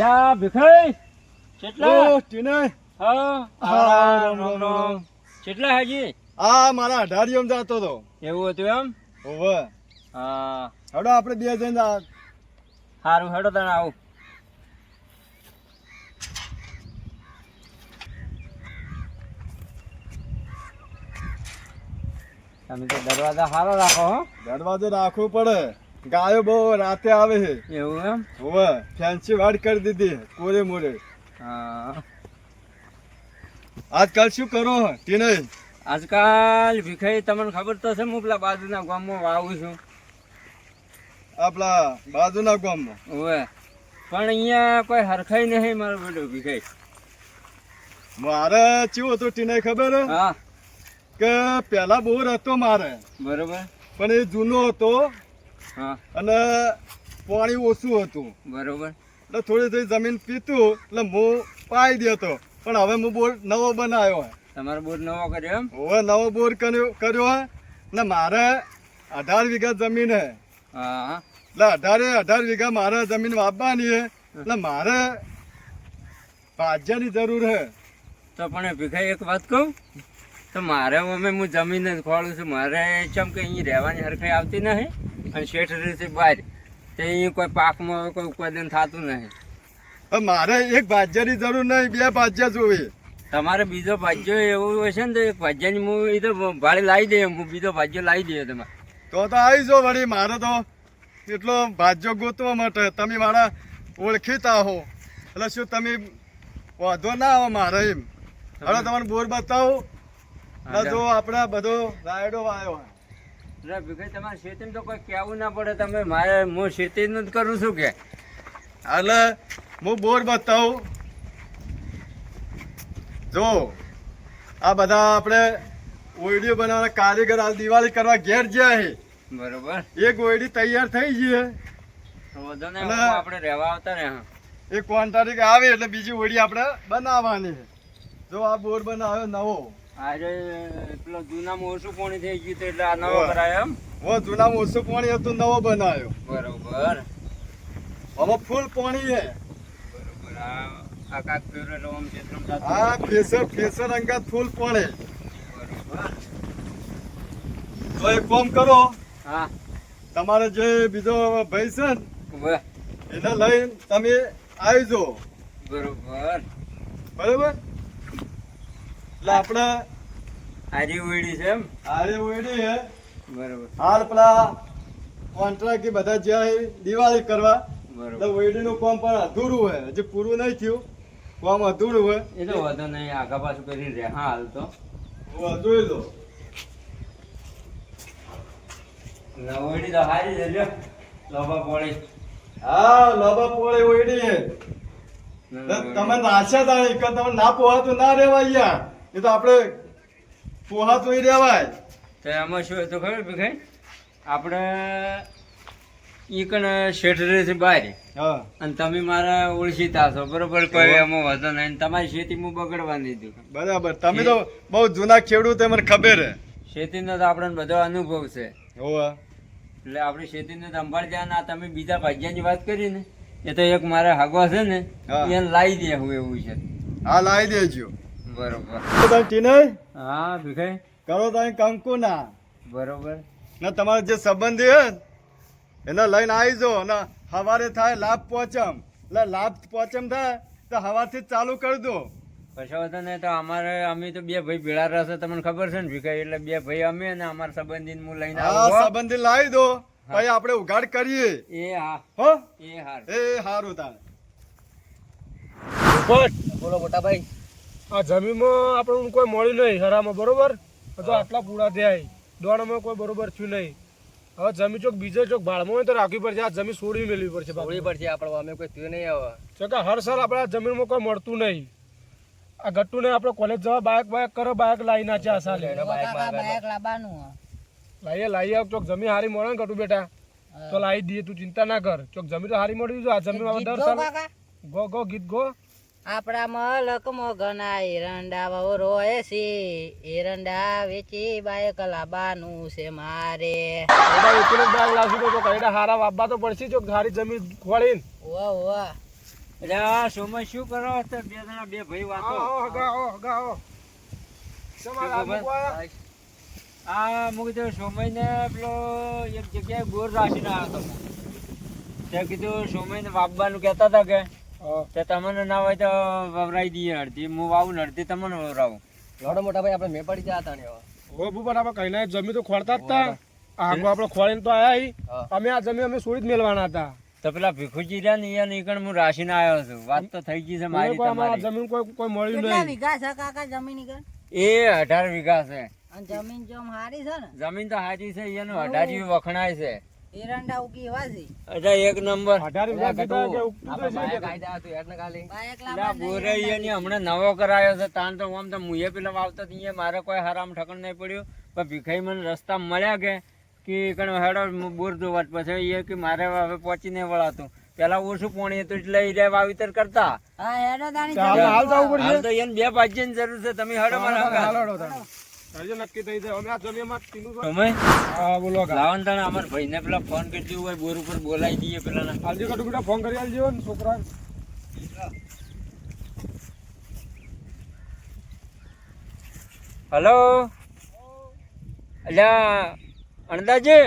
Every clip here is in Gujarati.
યા ભીખાઈ. કેટલા? ઓ, ટીનાઈ. હા. રામ રામ, કેટલા હાજી? આ મારા અઢારીઓમ જતો હતો એવું હતું એમ? ઓવે હા. હડો આપણે બે જણ જા- સારું હેડો તને આવું. તમે તો દરવાજા સારો રાખો હો. દરવાજો રાખવું પડે. ગાયો બહુ રાતે આવે છે. એવું એમ? હોવે ફેન્સી વાડ કરી દીધી કોરે મોરે. હા. આજકાલ શું કરો ટીનાઈ આજકાલ ભીખાઈ તમને ખબર તો છે હું પેલા બાજુના ગામમાં વાવું છું. આપણા બાજુના ગામમાં? હોવે. પણ અહીંયા કોઈ હરખાઈ નહીં મારો બેટો ભીખાઈ મારે કેવું હતું ટીને ખબર? હા. કે પહેલા બહુ રહેતો મારે. બરોબર. પણ એ જૂનો હતો અને પાણી ઓછું હતું. બરોબર. એટલે થોડી થોડી જમીન પીતું એટલે હું પાઈ દેતો. પણ હવે હું બોર નવો બનાવ્યો હોય તમારો બોર નવો કર્યો એમ? હવે નવો બોર કર્યો કર્યો હોય ને મારે અઢાર વીઘા જમીન હે. એટલે અઢારે અઢાર વીઘા મારે જમીન વાપવાની હે. એટલે મારે ભાજ્યાની જરૂર હે. તો પણ ભીખાઈ એક વાત કહું? તો મારે અમે હું જમીન જ ખોળું છું. મારે ચમ કે અહીં રહેવાની હરખાઈ આવતી નહીં અને શેઠરીથી બહાર તે કોઈ પાકમાં કોઈ ઉત્પાદન થતું નહીં. મારે એક ભાજ્યાની જરૂર નહીં બે ભાજ્યા જોઈએ તમારે બીજો ભાજ્યો એવું હશે ને તો એક ભાજ્યાની હું એ તો ભાડે લાવી દઈએ હું બીજો ભાજ્યો લાવી દઈએ તમારે તો તો આવી જો વળી મારે તો એટલો ભાજ્યો ગોતવા માટે. તમે મારા ઓળખીતા હો. એટલે શું તમે વાંધો ના આવો મારે એમ. હવે તમને બોર બતાવો. જો આપણે બધો રાયડો વાયો. હે. એટલે ભીખાઈ તમારે ખેતીમાં તો કોઈ કહેવું ના પડે. તમે મારે હું ખેતીનું જ કરું છું કે? એટલે હું બોર બતાવું. જો આ બધા આપણે ઓયડીઓ બનાવવાના કારીગર હાલ દિવાળી કરવા ઘેર ગયા છે. બરોબર. એક ઓયડી તૈયાર થઈ ગઈ આપણે રહેવા આવતા રહે હા. એ કોણ તારીખ આવે એટલે બીજી ઓયડી આપણે બનાવવાની છે. જો આ બોર બનાવ્યો નવો. આજે પેલો જૂનામાં ઓછું પાણી થઈ ગયું એટલે આ નવો હોવે. એમ. ઓ જૂનામાં ઓછું પાણી હતું નવો બનાવ્યો બરોબર. હવે ફૂલ પાણી છે. બરોબર. આ કાક પીવડેલો આમ જાતો. આ ફેસર ફેસર અંગાત ફૂલ પાણી. બરોબર. તો એક કામ કરો. હા. તમારે જે બીજો ભાઈ છે ને એને લઈને તમે આવી જો બરોબર. બરાબર? એટલે આપણે આરી ઉડી છે એમ? આરે ઓયડી છે. બરોબર. હાલ પેલા કોન્ટ્રાક્ટ બધા જ્યાં દિવાળી કરવા બરોબર. ઓયડીનું કામ પણ અધૂરું હોય હજી પૂરું નહીં થયું. કામ અધૂરું હોય એ તો વાંધો નહીં આગા પાછું કરીને રહે. હા હાલ તો. હું જોઈ નવડી તો હારી છે લ્યો. પોળી. હા લાંબા પોળે ઓયડી છે. એટલે તમે નાશ્યા તા એક તમે ના પોહાતું ના રેવા યાર એ તો આપણે પોહાતું ય રેવાય. તો એમાં શું હતું ખબર ભાઈ? આપણે ઈ કણ શેઠ રહે છે બહાર અને તમે મારા ઓળખીતા છો બરોબર? કોઈ એમાં વાંધો નહીં. તમારી ખેતી હું બગડવા દીધું બરાબર. તમે તો બહુ જૂના ખેડૂત મને ખબર હે. ખેતીનો તો આપણને બધો અનુભવ છે. એટલે આપણે ખેતીને સંભાળ ધ્યાન ના તમે બીજા ભાગ્યાની વાત કરી ને એ તો એક મારા હાગવા છે ને એને લાવી દે હું એવું છે. હા લાવી દેજો. બરોબર. તો તમે ચિનય હા ભીખાઈ. કરો તમે કંકુ ના બરોબર. ને તમારો જે સંબંધી હે એને લઈને આવી જો ને સવારે થાય લાભ પોચમ એટલે લાભ પોચમ થાય તો હવાથી જ ચાલુ કરી દો. પછી વાંધો નહીં તો અમારે અમે તો બે ભાઈ ભેળા રહેશે તમને ખબર છે ને ભીખાઈ? એટલે બે ભાઈ અમે અને અમારા સંબંધી હું લઈને આવું સંબંધી લાવી દો. ભાઈ આપણે ઉઘાડ કરીએ. એ હા. હો? એ હાર. એ સારું તારે. બોલો મોટા ભાઈ આ જમીનમાં આપણને કોઈ મળ્યું નહીં હરામાં બરોબર? તો આટલા પૂરા થયા દોડમાં કોઈ બરોબર થયું નહીં. હવે જમીન ચોક બીજે ચોક ભાડમાં હોય તો રાખવી પડશે. આ જમીન છોડી મેળવી પડશે છોડવી પડશે આપણે અમે કોઈ થયું નહીં હવે. જો કે હર સાલ આપણે આ જમીનમાં કોઈ મળતું નહીં. આ ગટ્ટુ ને આપણે કોલેજ જવા બાઇક બાઇક કરો બાઇક લાવી નાખ્યા આ સાલે. લાવીએ લાવીએ આવ ચોક જમીન હારી મળે ને ગટુ બેટા. તો લાવી દઈએ તું ચિંતા ના કર. ચોક જમીન તો હારી મળી જો આ જમીન દર સાલ ગો ગો ગીત ગો. આપણા મલક મોગના એરંડા વહુ રોય છે એરંડા વેચી બાયક લાબાનું છે મારે. એડા એકને લાવશું તો હારા વાબા તો પડશે જો હારી જમીન ખોળીને. વાહ વાહ એટલે આ સોમય શું કરો બે જણા બે ભાઈ વાતો. આવો, આવો, હગા, આવો, હગા, આવો. તમારે આ મુક તો સોમયને પેલો એક જગ્યાએ ગોર રાખીને આવ્યો હતો. તે કીધું કહેતા હતા કે. તે તમને ના હોય તો વવરાઈ દઈએ અડધી. હું વાવું અડધી તમને વવરાવું લોડો મોટા ભાઈ આપણે મેં પડી ગયા હતા ને. હો, ભૂપત, આપણે કઈ ના જમી તો ખોળતા જ તા. આગો આપણે ખોળીને તો આયા અમે આ જમી અમે છોડી જ મેલવાના હતા. તો પેલા ભીખુજી રહ્યા ને અહીંયા નીકળ હું રાશીને આવ્યો છું. વાત તો થઈ ગઈ છે મારી તમારી. જમીન કોઈ કોઈ મળ્યું નહીં. વીઘા છે કાકા જમીન કર એ અઢાર વીઘા છે. જમીન જો હારી છે ને? જમીન તો હાજી છે એનું અઢારી વખણાય છે. એરંડા ઉગી વાજી છે. અઢા એક નંબર. અઢાર વીઘા કીધા તો આપણે છે. કે કાયદા હતું એટલે ખાલી. બાયક એટલે આ લાવવા નવો કરાયો છે તાન તો આમ તો મુયે પેલા વાવતો તો મારે કોઈ હરામ ઠકણ નહીં પડ્યું. પણ ભીખાઈ મને રસ્તા મળ્યા કે કે કણ હેડો બોર જોવા પછી એ કે મારે હવે પહોંચીને વળાતું. પેલા ઓછું પોણી હતું એટલે એ રે વાવેતર કરતા. હા હેડો દાણી હાલ હાલ જવું પડશે. તો એને બે ભાજ્યની જરૂર છે તમે હેડો મારા નક્કી થઈ જાય. અમે આ જમીનમાં તમે હા બોલો લાવણ તાણે અમાર ભાઈને પેલા ફોન કરી હોય બોર ઉપર બોલાવી દઈએ પેલા હાલજી કટુ બેટા ફોન કરી આલજો ને છોકરા હલો? અલ્યા અણદાજી?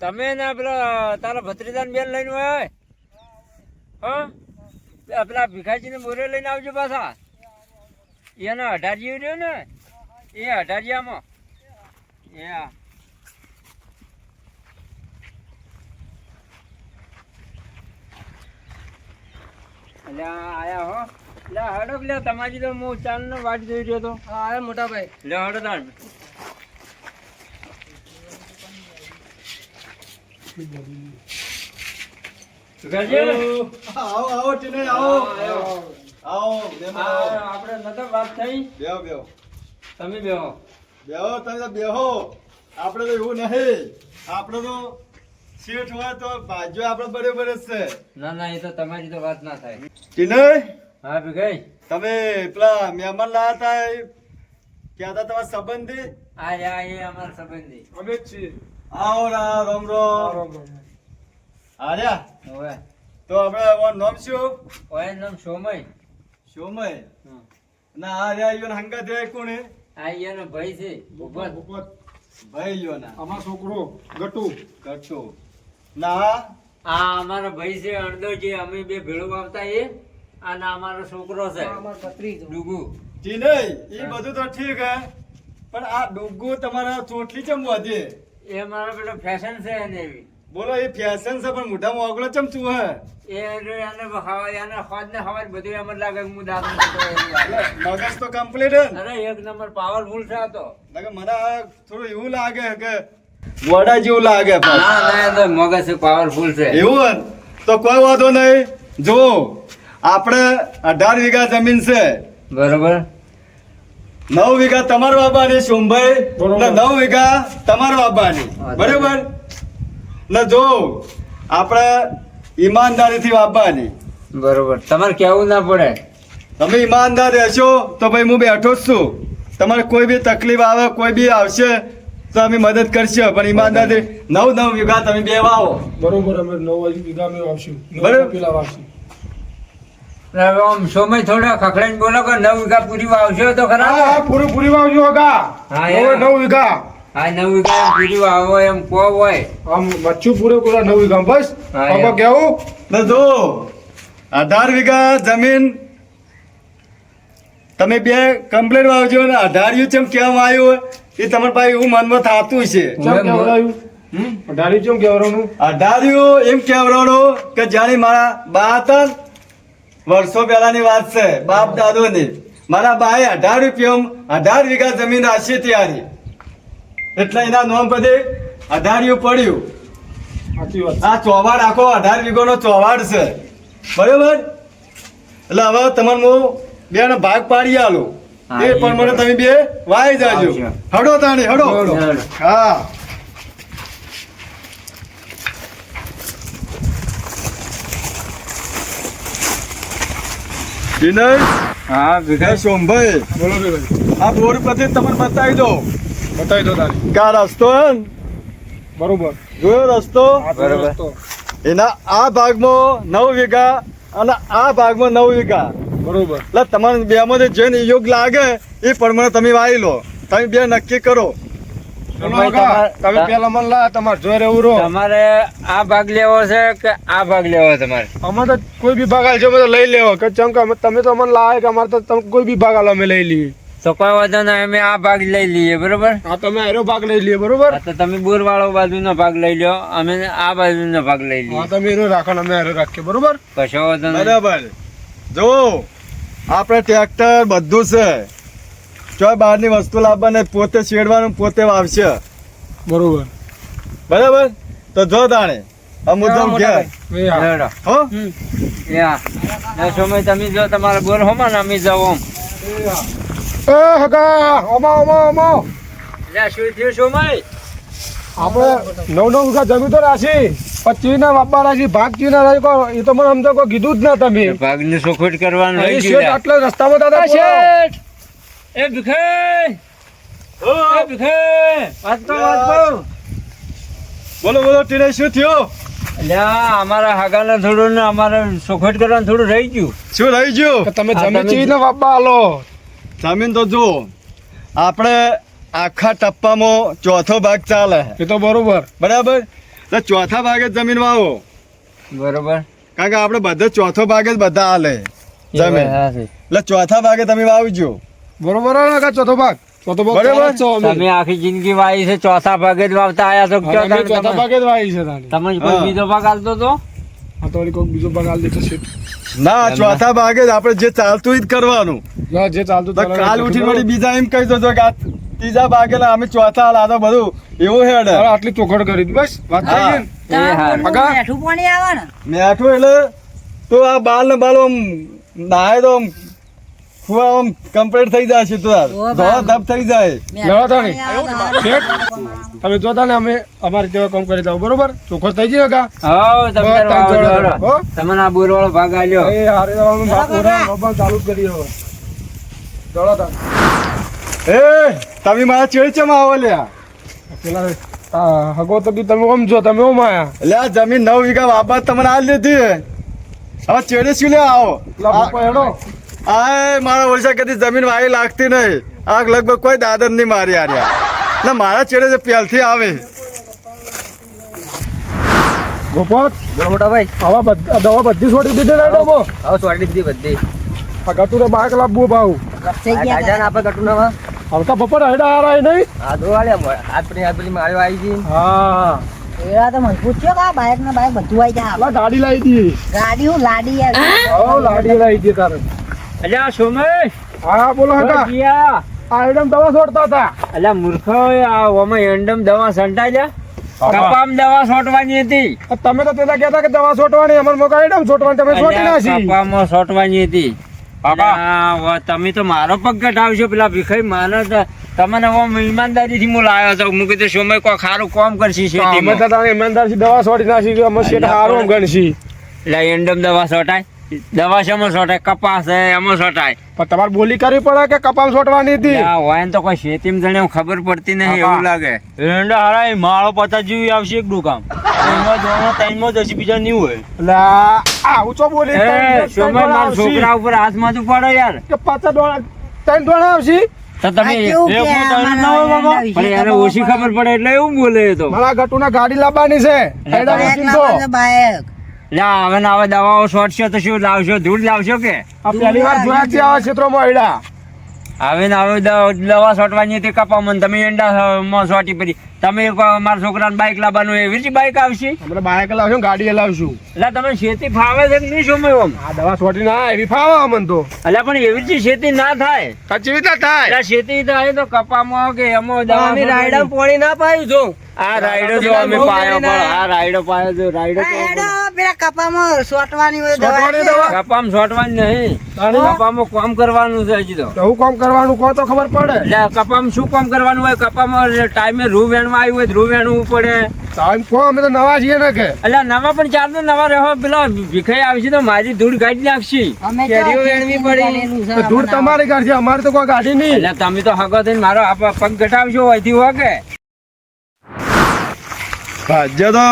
તમે ને પેલા તારા ભત્રીદાન બેન લઈને હોય હા? પેલા- પેલા ભીખાજીને બોરે લઈને આવજો પાછા. એના અઢાર જીવ રહ્યો ને? એ અઢારિયામાં. એ આ. અલ્યા આયા હો. લે હડો લે તમારી તો હું ચાલ ને વાટ જોઈ રહ્યો તો. હા આવે મોટા ભાઈ. લે હડો તાણ. આવો આવો આવો. આવો. આવો આ મહેમાન આવો. આપણે નતો વાત થઈ. બેહો બેહો. તમે બેહો. બેહો તમે તો બેહો. આપણે તો એવું નહીં. આપણે તો સીટ હોય તો ભાજ્યો આપણે બરોબર જ છે. ના ના એ તો તમારી તો વાત ના થાય. ટીને હા ભીખાઈ તમે પેલા મહેમાન લાયા હતા એ? હતા તમારા સંબંધી? આ યા એ અમારા સંબંધી. અમે જ છીએ. આવો રા રોમ રોમ. આર્યા હવે. તો આપણે ઓન નામ શું? ઓય નામ સોમય. સોમય. ના આર્યા ઈવન હંગા દે કોણે? આ એનો ભાઈ છે. ભૂપત, ભૂપત. ભાઈ લ્યો ના. અમાર છોકરો ગટુ. ગટુ. ના. આ અમારો ભાઈ છે અડદો જે અમે બે ભેળો આવતા એ અને અમારો છોકરો છે. અમારો ભત્રીજો. ડુગુ. એ ઈ બધું તો ઠીક હે પણ આ ડુગુ તમારા ચોટલી ચમ વધે? એ મારા પેલો ફેશન છે એને એવી. બોલો એ ફેશન છે પણ મોઢામાં ઓગળો ચમ છું હે? એ એને હવા એને ખોદ ને હવા બધું એમ જ લાગે કે હું લાગે. મગજ તો કમ્પ્લીટ હે અરે એક નંબર પાવરફુલ છે આ તો. લાગે મને થોડું એવું લાગે કે વડા જેવું લાગે પણ. ના ના એ તો મગજ પાવરફુલ છે. એવું તો કોઈ વાંધો નહીં. જો આપણે અઢાર વીઘા જમીન છે. બરોબર. નવ વીઘા તમારા બાબાની સોમભાઈ. નવ વીઘા તમારા બાબાની બરોબર. ને જો આપણે ઈમાનદારીથી વાપવાની બરોબર. તમારે કહેવું ના પડે. તમે ઈમાનદાર રહેશો તો ભાઈ હું બેઠો જ છું. તમારે કોઈ બી તકલીફ આવે કોઈ બી આવશે તો અમે મદદ કરશે. પણ ઈમાનદારી નવ નવ વીઘા તમે બે વાવો. બરોબર અમે નવ વીઘા અમે વાવશું. બરોબર. પેલા વાવશું. હવે આમ સોમય થોડા ખખડાઈને બોલો કે નવ વીઘા પૂરી વાવશો તો ખરા? પૂરું પૂરી વાવજો હગા હા, નવે નવ વીઘા. આ નવ એમ કો હોય. આમ મચ્છું પૂરું પૂરા નવ બસ? હા, કેવું? ને અઢાર વીઘા જમીન. તમે બે કમ્પ્લેન વાવજો ને અઢારિયું ચમ કેમ આવ્યું એ તમારે ભાઈ એવું મનમાં થતું છે ચમ હવે મો- કેવડાયું હમ? અઢારી ચમ કેવડાનું અઢારિયું એમ કહેવાનો કે જાણે મારા બા હતા વર્ષો પહેલાની વાત છે બાપ દાદોની મારા બાએ અઢાર રૂપિયા અઢાર વીઘા જમીન રાખી ત્યારે એટલે એના નોમ બધે અઢારિયું પડ્યું. આ ચોવાડ આખો અઢાર વીઘોનો ચોવાડ છે. બરોબર? એટલે હવે તમને હું બે નો ભાગ પાડી આલું. એ પણ મને તમે બે વાઈ જાજો. હડો તાણી હડો. હડો. હા. વિનય હા હે સોમભાઈ. બોલો આ બોર પરથી તમને બતાવી દો બતાવી દો તારી. કા રસ્તો બરોબર. જોયો રસ્તો? બરોબર. એના આ ભાગમાં નવ વીઘા અને આ ભાગમાં નવ વીઘા. બરોબર. એટલે તમારે બેમાંથી જેને યોગ લાગે એ પ્રમાણે તમે વાવી લો. તમે બે નક્કી કરો. તમે પેલા મને લા તમારે જોઈ રહેવું રહો. તમારે આ ભાગ લેવો છે કે આ ભાગ લેવો તમારે? અમારે તો કોઈ બી ભાગ આલજો અમે તો લઈ લેવો. કે ચમ કે તમે તો અમને લાવે કે અમારે તો તમે કોઈ બી ભાગ આલો અમે લઈ લઈએ. તો કોઈ વાંધો અમે આ ભાગ લઈ લઈએ બરોબર? હા તમે આરો ભાગ લઈ લઈએ બરોબર? તો તમે બોરવાળો બાજુનો ભાગ લઈ લો અમે આ બાજુનો ભાગ લઈ હા લઈએ તમે એનો રાખો ને અમે આરો રાખીએ બરોબર? કશો વાંધો નહીં. બરાબર. જો આપણે ટ્રેક્ટર બધું છે. જો બહારની વસ્તુ લાવવાની પોતે શેડવાનું પોતે વાવશે. બરોબર. બરાબર? તો જો તાણે અમુ જાઉં ઘેર. એ હા. હો યા. સમય તમે જો તમારા બોર હોમાં ને અમે આમ. એ હગા ઓમો ઓમો ઓમો. લે, શું થયું સમય આપણે નવ નવ વીઘા જમીન તો પચીસ ના રાશી ભાગ ચી ના એ તો મને સમજો કોઈ કીધું જ ના તમે. ભાગની ચોખવટ કરવાનું રહી ગયું આટલા રસ્તામાં દાદા એ શેઠ! એ ભીખાઈ! એ ભીખાઈ! વાત તો વાત કહું. બોલો બોલો ટીને શું થયું? અલ્યા, અમારા હાગાને થોડું ને અમારે ચોખવટ કરવાનું થોડું રહી ગયું. શું રહી ગયું? તમે જમીન તમે- ચી ના વાપા આલો જમીન તો જુઓ આપણે આખા ટપ્પામાં ચોથો ભાગ ચાલે એ તો બરોબર. બરાબર? તો ચોથા ભાગે જ જમીન વાવો. બરોબર. કારણ કે આપણે બધા ચોથો ભાગે જ બધા હાલે જમીન એટલે ચોથા ભાગે તમે વાવજો. બરોબર કાકા? ચોથો ભાગ? ચોથો ભાગ. તમે આખી જિંદગી વાવી છે ચોથા ભાગે જ વાવતા આયા છો. ચોથા ભાગે જ વાવી છે તમે બીજો ભાગ આલતો તો? આ તો કોઈક બીજો ભાગ આલ દેતો છે ના ચોથા ભાગે જ આપણે જે ચાલતું જ કરવાનું ના, જે ચાલતું. કાલ ઉઠીને વળી બીજા એમ કહી દો કે આ ત્રીજા ભાગે લા અમે ચોથા હાલ આ બધું એવું હેડ આટલી ચોખડ કરી દીધી. બસ વાત થઈ ગઈ ને? એ હા હગા? બેઠું પાણી આવે ને મેઠું એટલે તો આ બાલ ને બાલ આમ નાય તો આમ કમ્પ્લીટ થઈ જાય છે તો ધોળા ધપ થઈ જાય. લેવા તાણી. શેઠ, તમે જોતા ને અમે અમારી જેવા કામ કરી દઉં બરોબર? ચોખ્ખો થઈ ગયો કા? હો તમે. તમને આ બોરવાળો ભાગ આલ્યો. એ હારે જવાનું બાપ ઓરા, બાપા ચાલુ કરી હવે. દોડો તાણ. એ તમે મારા ચેડ આવો લ્યા? પેલા હગો તો બી તમે ઓમ જો તમે ઓમ આયા. એટલે આ જમીન નવ વીઘા બાબત તમને આ લીધી. હે. હવે ચેડે શું લે આવો હેડો. આ મારા ઓરસા કદી જમીન વાવી લાગતી નહીં. આગ લગભગ કોઈ દાદર નહીં મારી આર્યા. ના મારા ચેડે જે પહેલથી આવે. ગોપાલ મોટા ભાઈ. આવા બધ- દવા બધી છોડી દીધી ને ડબો? આવો છોડી દીધી બધી. આ ગટુ તો બાક લાવવું ભાવ. થઈ આપે આપણે કટુનામાં હલકા બપોર હડા આ રહી નહીં આ દો વાળ્યા હાથ પડી હાથ પડી માર્યો આવી ગઈ. હા. એરા તો મને પૂછ્યો કે આ બાઈક ના બાઈક બધું આવી જાય? અલા ગાડી લાવી દી. ગાડી હું લાડી યાર હો લાડી લાવી દી તારે. અલ્યા સોમય હા બોલો હકા ગયા આ એડમ દવા છોડતા હતા. અલ્યા મૂર્ખ આ ઓમાં એન્ડમ દવા સંટાઈ કપામ દવા છોટવાની હતી. તમે તો પેલા કહેતા કે દવા છોટવાની અમર મોકા એડમ છોટવાની તમે છોટી નાખી કપામાં છોટવાની હતી. તમે તો મારો પગ ઘટાવશો પેલા ભીખાઈ માનો તમને ઈમાનદારી થી હું લાવ્યો હતો હું કીધું સમય કોઈ ખારું કામ કરશી છે ઈમાનદારથી દવા છોડી નાખી અમે શેઠ હારું ગણશી. એટલે એન્ડમ દવા છોટાય. દવા છે એમાં છોટાય કપાસ છે એમાં છોટાય. પણ તમારે બોલી કરવી પડે કે કપાસ છોટવાની હતી? હોય ને તો કોઈ શેતીમાં જણે ખબર પડતી નહીં એવું લાગે. એરંડા હારા એ માળો પતા જેવી આવશે એક દુકાન એમાં દોણો જ જશે બીજા નહીં હોય. એટલે આ આ ઊંચો બોલી સમય મારા છોકરા ઉપર હાથમાં તો પડે યાર. કે પાછા દોડા ત્રણ દોડા આવશે? તો તમે પણ એને ઓછી ખબર પડે એટલે એવું બોલે તો. મારા ગટુના ગાડી લાવવાની છે. એડા બાઈક બાઈક લ્યા હવે ના હવે દવાઓ છોડશો તો શું લાવશો? ધૂળ લાવશો કે? આ પહેલી વાર જોયા છે આવા ક્ષેત્રોમાં એડા હવે ને હવે દવા છોટવાની તે કપા મને તમે એંડા માં છોટી પડી. તમે મારા છોકરાને બાઇક લાવવાનું એવી જ બાઇક આવશે? આપણે બાઈક લાવશું ગાડી લાવશું. એટલે તમે ખેતી ફાવે છે કે નહીં સમય ઓમ? આ દવા છોટી ના એવી ફાવે અમને તો. એટલે પણ એવી રીતે ખેતી ના થાય. સાચી રીતે થાય. એટલે ખેતી થાય તો કપામાં કે એમાં દવા રાયડા પોણી ના પાયું છું આ રાયડો જો અમે પાયો પણ આ રાયડો પાયો જો રાયડો પેલા કપામાં સોટવાની હોય દવા કપામાં છોટવાની નહીં. કપામાં કામ કરવાનું છે હજી તો. તો હું કામ કરવાનું કહો તો ખબર પડે. એટલે કપામાં શું કામ કરવાનું હોય? કપામાં ટાઈમે રૂ વેણવા આવ્યું હોય રૂ વેણવું પડે. ટાઈમ કહો અમે તો નવા છીએ ને કે. એટલે નવા પણ ચાર તો નવા રહો પેલા ભીખાઈ આવશે તો મારી ધૂળ કાઢી નાખશી. કેરીઓ વેણવી પડી. ધૂળ તમારી ઘર છે અમારે તો કોઈ ગાડી નહીં. એટલે તમે તો હગો થઈને મારો પગ ઘટાવશો અહીંથી હોય કે. ભાજ્ય તો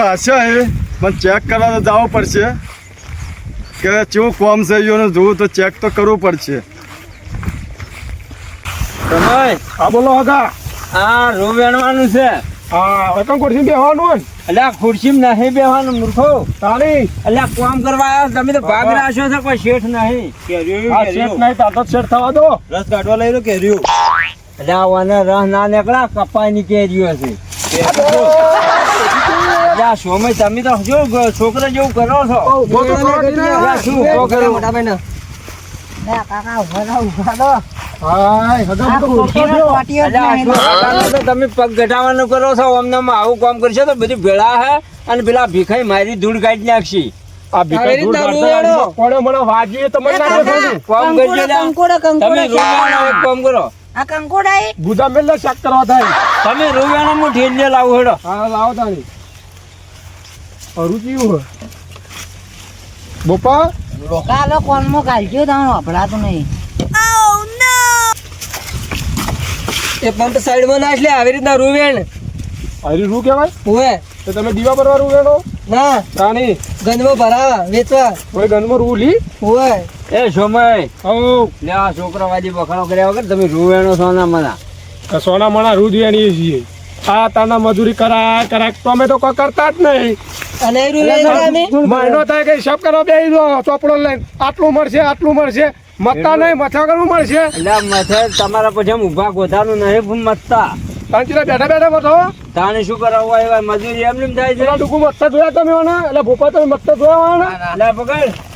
રાશિયા છે પણ ચેક કરવા તો જવું પડશે. કે ચેવું કોમ છે ઈયોને જોવું તો ચેક તો કરવું પડશે. હા બોલો હતા આ વેણવાનું છે. હા એકમ ખુરશી બેહવાનું હોય એટલે આ ખુરશીમાં નહીં બેહવાનું મૂર્ખો. તાળી. એટલે કામ કરવા આવ્યા તમે તો ભાગ રાખ્યો છો કોઈ શેઠ નહીં. શેઠ નહીં તાતો શેઠ થવા દો. રસ કાઢવા લઈ લો કેર્યું. એટલે રસ ના નીકળ્યા કપાઈ કેરીઓ છે. સોમય તમે તો જો છોકરા જેવું કરો છો. શું કરો? મોટા ભાઈ કાકા ઊભા ઊભા તમે પગ ઘટાવાનું કરો છો અમને આવું કામ કરશો તો બધી ભેળા હે. અને પેલા ભીખાઈ મારી ધૂળ કાઢી નાખશી. તમે કામ કરો. આ કંકોડા એ? ગુદા મેલ ને શાક કરવા થાય. તમે રૂવાણા માં લાવો હેડો. હા લાવો તાણી. અરુચિ હોય? બોપા? કાલો કોલમો કાઢજો તમે વપરાતું નહીં. એ પંપ સાઈડમાં નાખ લે આવી રીતના રૂવેણ. હરી રૂ કહેવાય? ઓએ તો તમે દીવા ભરવા રૂવેણો ના. તાણી. ગંજમાં ભરાવા વેચવા. કોઈ ગનમાં રૂ લી. ઓએ એ સમય હઉ. લે આ છોકરાવાદી બખાડો કર્યા વગર તમે રૂવેણો સોના મના સોના મણા રૂ છીએ. આ તાના મજૂરી કરા કરા તમે તો કોઈ કરતા જ નહીં. અને મહિનો થાય કે હિસાબ કરો બે દો ચોપડો લઈને. આટલું મળશે આટલું મળશે. મતતા નહીં મથા કરવું મળશે. એટલે મથે તમારા પછી આમ ઊભા ગોધાનું નહીં મતતા. કાંચીલા બેઠા બેઠા મથો? તાણે શું કરાવવા એવા મજૂરી એમ નેમ થાય છે? ડુકુ મતતા જોયા તમે એટલે ભોપા તમે મતતા જોયા ઓના એટલે પકડ.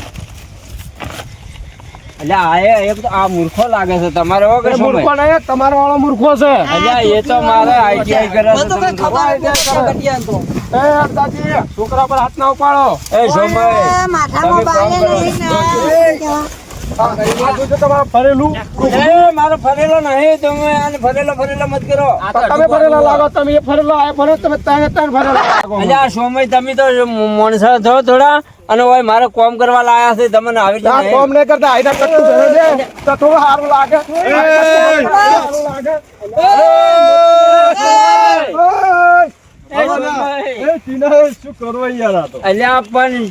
એટલે આ એક તો આ મૂર્ખો લાગે છે. તમારે મૂર્ખો નહીં તમારો વાળો મૂર્ખો છે. એટલે એ તો મારે આઈટીઆઈ કરે છે. તો ખબર જ નથી કટિયાન તો એ દાદી છોકરા પર હાથ ના ઉપાડો. એ માથામાં બાલે નહીં તમારે ફરેલું મારો ફરેલો નહીં તમે આને ફરેલો ફરેલો મત કરો તમે ફરેલા લાગો તમે એ ફરેલા આ ફરે તમે ત્રણે ત્રણ ફરેલા લાગો. એટલે તમે તો માણસો છો થોડા અને ઓય મારે કોમ કરવા લાયા છે તમને આવી રીતે કોમ નહીં કરતા આઈના કટ્ટુ ભરે છે. તો થોડું સારું લાગે. લાગે. એ! શું કરો યાર આ તો? અલ્યા પણ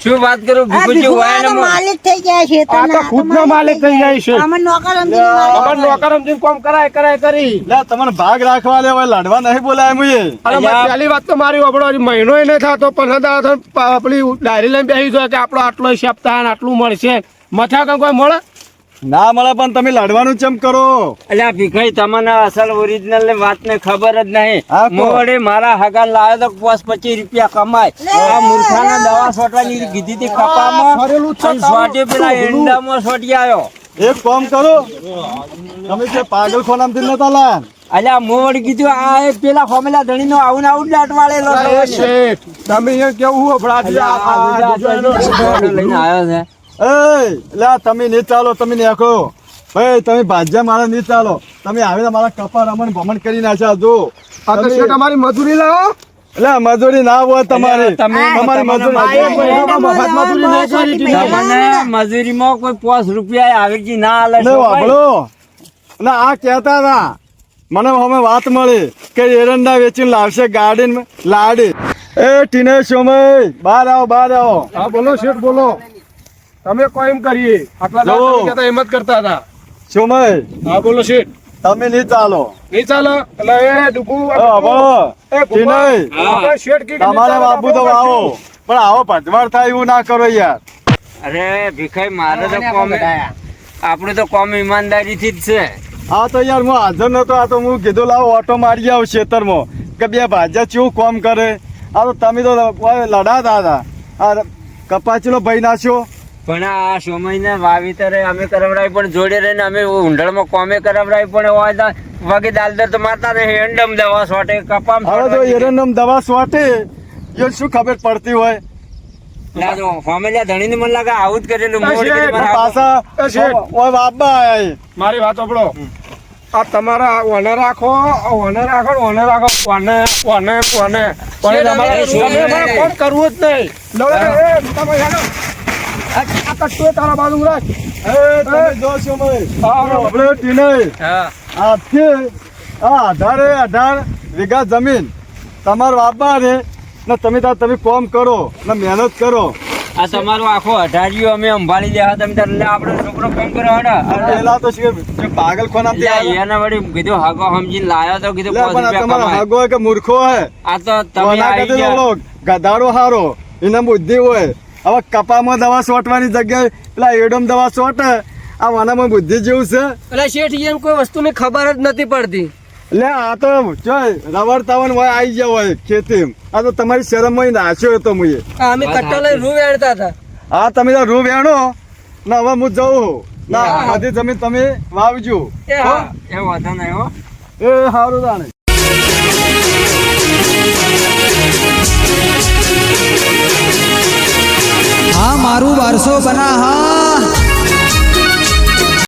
શું વાત કરું? ભીખુજી હોય માલિક થઈ ગયા છે આ તો ખુદનો માલિક થઈ જાય છે. અમે નોકર સમજી માલિક નોકર સમજી કોમ કરાય કરાય કરી. લે તમને ભાગ રાખવા લે હવે લડવા નહીં બોલાય મુએ અરે મારી પહેલી વાત તો મારી ઓબડો મહિનો નહીં થતો પણ હદા આપણી ડાયરી લઈને બેસી જો કે આપણો આટલો હિસાબ થાય આટલું મળશે. મથા કોઈ મળે? ના મળે પણ તમે લડવાનું ચમ કરો અલ્યા ભીખાઈ તમને અસલ ઓરિજિનલની વાત ને ખબર જ નહીં હા. મોડે મારા હગા લાવ્યો તો પાંચ પચીસ રૂપિયા કમાય આ મૂર્ખાના દવા સોટવાની કીધી હતી કપામાં ફરેલું જ છે અને સોટી પેલા એંડામાં સોટી આવ્યો એક કામ કરો તમે જે પાગલ ખોનામથી નતા લા અલ્યા મોડ કીધું આ પેલા ફોમેલા ધણી નો આવું ને આવું જ દાટવાળેલો છે. તમે કેવું. લઈને આવ્યો છે એ લે તમે નહીં ચાલો તમે નાખો ભાઈ તમે ભાજ્યા મારા નહીં ચાલો. તમે આવીને મારા કપા રમણ ભમણ કરી નાખ્યા જો આ તો તમે- શેઠ અમારી મજૂરી લાવો. એટલે મજૂરી ના હોય તમારી. તમારી મજૂરી મજૂરીમાં કોઈ પાંચ રૂપિયા આવે કે ના આલે વાપરો. ના આ કહેતા હતા. મને અમે વાત મળી કે એરંડા વેચીને લાવશે ગાડી લાડી. એ ટીને સોમય બહાર આવો બહાર આવો. હા બોલો શેઠ બોલો. તમે કોઈ એમ કરીએ? આટલા દાડા તમે કહેતા એમ જ કરતા હતા. સોમય હા બોલો શેઠ. તમે નહીં ચાલો. નહીં ચાલો? એટલે એ આપણે શેઠ કી તમારા બાપુ તો આવો. પણ આવો ભટવાડ થાય એવું ના કરો યાર. અરે ભીખાઈ મારે તો કોમ આપણું તો કોમ ઈમાનદારીથી જ છે. હા તો યાર હું હાજર નતો. આ તો હું કીધું લાવો ઓટો મારી આવું ખેતરમાં. કે બે ભાજા ચેવું કોમ કરે? આ તો તમે તો લડાતા હતા. આ કપાચીલો ભાઈ નાખ્યો. પણ આ સમયને વાવીતરે અમે કરાવડાવી પણ જોડે રહીને અમે ઊંડળમાં કોમે કરાવડાવી પણ હોય વાગે દાલદર તો મારતા રહે એરંડમ દવા સોટે કપામ હવે તો એરંડમ દવા સોટે. એ શું ખબર પડતી હોય? ફોમેલિયા ધણી ને મને લાગે આવું જ કરેલું મોડ પાછા. ઓય બાબા આયા મારી વાત સાંભળો. આ તમારા ઓને રાખો ઓને રાખો ઓને રાખો ઓને ઓને ઓને. પણ તમારે તમે ફોન કરવું જ નહીં. તમે હેલો. આ કટ્ટુ તારા બાજુ રાખ એ તમે જો છો ભાઈ હા, હા. આપણે ટીને હા આજથી આ અઢારે અઢાર વીઘા જમીન તમારો બાબા ને તમે તાર તમે કોમ કરો ને મહેનત કરો આ તમારો આખો અઢારિયો અમે સંભાળી દેવા તમે તાર આપણો છોકરો કોમ કરો પેલા તો શું પાગલ ખોના? એને વળી કીધું હાગો સમજીને લાયો તો કીધું તમારો હાગો કે મૂર્ખો હે આ તો તમે ગધાડો હારો એને બુદ્ધિ હોય હવે કપામાં દવા સોટવાની જગ્યાએ પેલા એડમ દવા સોટ. આ વાનામાં બુદ્ધિ જેવું છે. એટલે શેઠ એમ કોઈ વસ્તુની ખબર જ નથી પડતી. લે આ તો જો રવર તાવન હોય આવી ગયા હોય ખેતી આ તો તમારી શરમમાં નાખ્યો હતો મુએ. અમે કટ્ટા લઈ રૂ વેણતા હતા. હા તમે તો રૂ વેણો. ના હવે હું જઉં ના બધી જમીન તમે વાવજો. એ હા. એ વાંધો નહીં હો. એ સારું તાણે. હા મારું બારસો બના હા.